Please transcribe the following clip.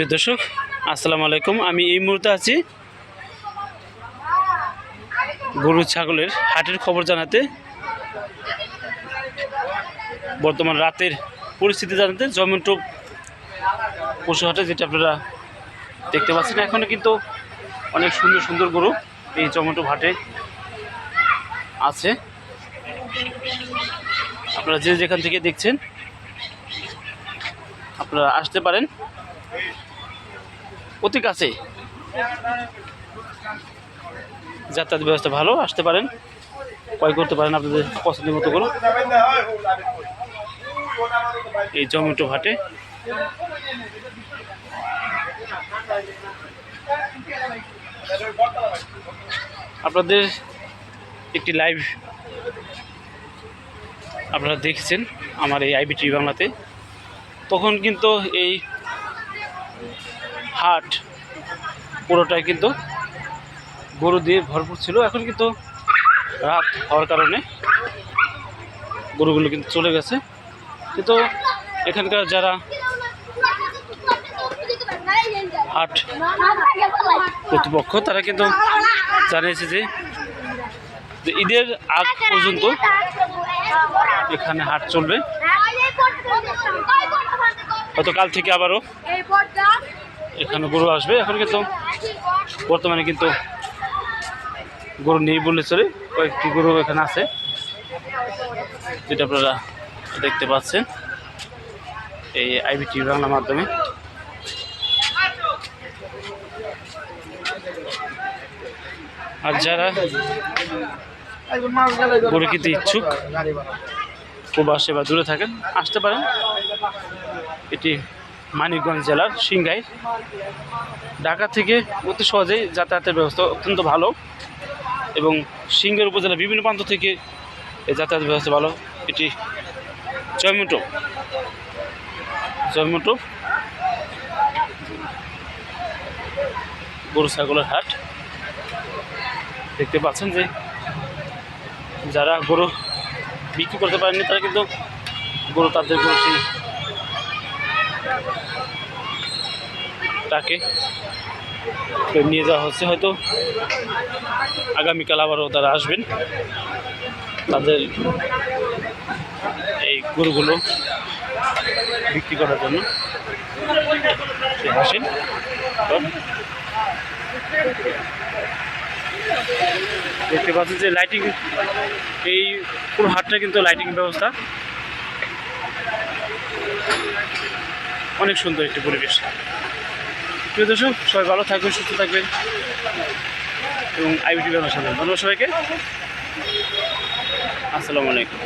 প্রিয় দর্শক, আসসালামু আলাইকুম। আমি এই মুহূর্তে আছি গরু ছাগলের হাটের খবর জানাতে। বর্তমান রাতের পরিস্থিতি জানাতে জমেন্টো পশু হাটে, যেটা আপনারা দেখতে পাচ্ছেন এখনও কিন্তু অনেক সুন্দর সুন্দর গরু এই জমেন্টো হাটে আছে। আপনারা যে যেখান থেকে দেখছেন, আপনারা আসতে পারেন। অতি কাছে। যাতায়াত ব্যবস্থা ভালো, আসতে পারেন। ক্রয় করতে পারেন আপনাদের পছন্দের মতো করে। এই জমেটো হাটে। আপনাদের একটি লাইভ আপনারা দেখছেন আমার এই আইবিটি বাংলাতে। তখন কিন্তু এই হাট, পুরোটাই কিন্তু গরু দিয়ে ভরপুর ছিল। এখন কিন্তু রাত হওয়ার কারণে গরুগুলো কিন্তু চলে গেছে। কিন্তু এখানকার যারা হাট কর্তৃপক্ষ, তারা কিন্তু জানিয়েছে যে ঈদের আগ পর্যন্ত এখানে হাট চলবে। হয়তো কাল থেকে আবারও এখানে গরু আসবে এখন কিন্তু বর্তমানে কিন্তু গরু নেই বললে চলে। কয়েকটি গরু এখানে আছে, যেটা আপনারা দেখতে পাচ্ছেন। এই আইবিটি বাংলা মাধ্যমে। আর যারা গরু কিনতে ইচ্ছুক প্রবাসে বা দূরে থাকেন, আসতে পারেন। এটি মানিকগঞ্জ জেলার সিংগাই। ঢাকা থেকে অতি সহজেই যাতায়াতের ব্যবস্থা অত্যন্ত ভালো এবং সিংহের উপজেলার বিভিন্ন প্রান্ত থেকে এই যাতায়াত ব্যবস্থা ভালো। এটি জয়মুটো। জয়মুটো। গরু ছাগলের হাট। দেখতে পাচ্ছেন যে যারা গরু বিক্রি করতে পারেননি, তারা কিন্তু গরু তাদের গরু সেই তাকে নিয়ে যাওয়া হচ্ছে। হয়তো আগামীকাল আবারও তারা আসবেন। তাদের এই গরুগুলো বিক্রি করার জন্য আসেন। দেখতে পাচ্ছেন যে লাইটিং এই পুরো হাটটা কিন্তু লাইটিং ব্যবস্থা। অনেক সুন্দর একটি পরিবেশ। প্রিয় দর্শক, সবাই ভালো থাকবেন, সুস্থ থাকবেন এবং আইবিটি ব্যবসা থাকবেন ধন্যবাদ সবাইকে। আসসালামু আলাইকুম।